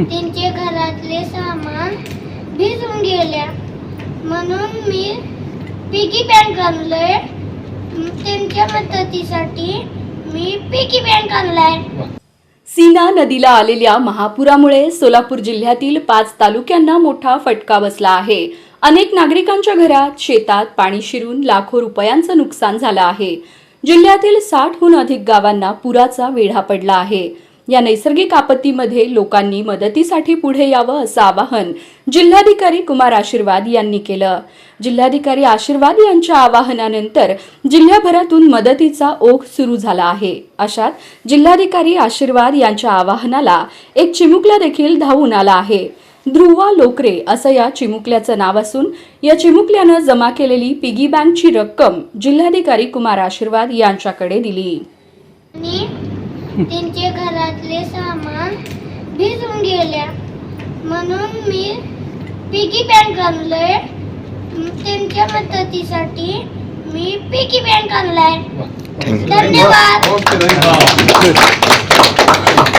त्यांचे घरातले सामान भिजून गेल्या. म्हणून मी पिगी बँक आणलंय. त्यांच्या मदतीसाठी मी पिगी बँक आणलाय. सीना नदीला आलेल्या महापुरामुळे सोलापूर जिल्ह्यातील पाच तालुक्यांना मोठा फटका बसला आहे. अनेक नागरिकांच्या घरात शेतात पाणी शिरून लाखो रुपयांचं नुकसान झालं आहे. जिल्ह्यातील साठहून अधिक गावांना पुराचा वेढा पडला आहे. या नैसर्गिक आपत्तीमध्ये लोकांनी मदतीसाठी पुढे यावं असं आवाहन जिल्हाधिकारी कुमार आशीर्वाद यांनी केलं. जिल्हाधिकारी आशीर्वाद यांच्या आवाहनानंतर जिल्ह्याभरातून मदतीचा ओघ सुरू झाला आहे. अशात जिल्हाधिकारी आशीर्वाद यांच्या आवाहनाला एक चिमुकला देखील धावून आला आहे. ध्रुवा लोकरे असं या चिमुकल्याचं नाव असून या चिमुकल्यानं जमा केलेली पिगी बँकची रक्कम जिल्हाधिकारी कुमार आशीर्वाद यांच्याकडे दिली. त्यांचे घरातले सामान भिजून गेल्या. म्हणून मी पिगी बँक आणलंय. त्यांच्या मदतीसाठी मी पिगी बँक आणलाय. धन्यवाद. ओके